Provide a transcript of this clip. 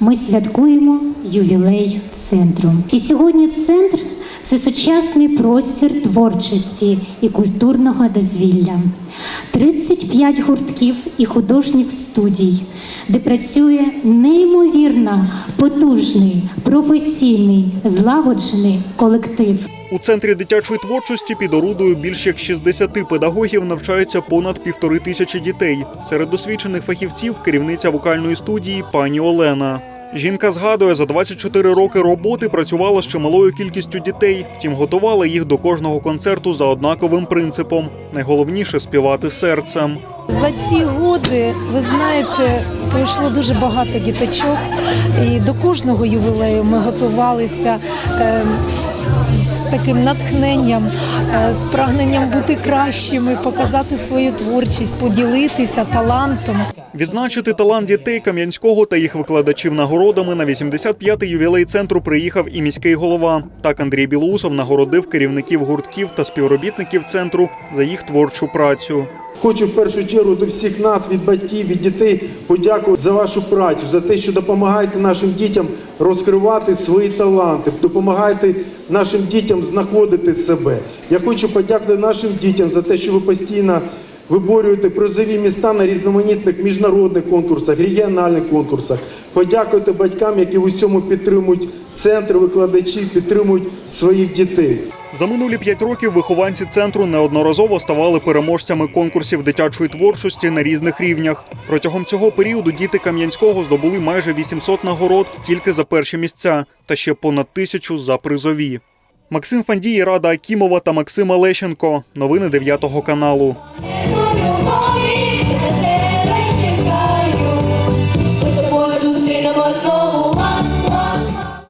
ми святкуємо ювілей центру. І сьогодні центр це сучасний простір творчості і культурного дозвілля. 35 гуртків і художніх студій, де працює неймовірно потужний, професійний, злагоджений колектив. У центрі дитячої творчості під орудою більш як 60 педагогів навчаються понад півтори тисячі дітей. Серед досвідчених фахівців керівниця вокальної студії пані Олена. Жінка згадує, за 24 роки роботи працювала з чималою кількістю дітей, втім готувала їх до кожного концерту за однаковим принципом. Найголовніше співати серцем. За ці годи, ви знаєте, пройшло дуже багато діточок, і до кожного ювілею ми готувалися е, таким натхненням, е, з прагненням бути кращими, показати свою творчість, поділитися талантом. Відзначити талант дітей Кам'янського та їх викладачів нагородами на 85-й ювілей центру приїхав і міський голова. Так Андрій Білоусов нагородив керівників гуртків та співробітників центру за їх творчу працю. Хочу в першу чергу до всіх нас, від батьків, від дітей, подякувати за вашу працю, за те, що допомагаєте нашим дітям розкривати свої таланти, допомагаєте нашим дітям знаходити себе. Я хочу подякувати нашим дітям за те, що ви постійно виборюєте призові міста на різноманітних міжнародних конкурсах, регіональних конкурсах. Подякуйте батькам, які в усьому підтримують центр викладачів, підтримують своїх дітей. За минулі п'ять років вихованці центру неодноразово ставали переможцями конкурсів дитячої творчості на різних рівнях. Протягом цього періоду діти Кам'янського здобули майже 800 нагород тільки за перші місця та ще понад тисячу за призові. Максим Фандій, Рада Акімова та Максим Олещенко. Новини 9 каналу. 我有梦。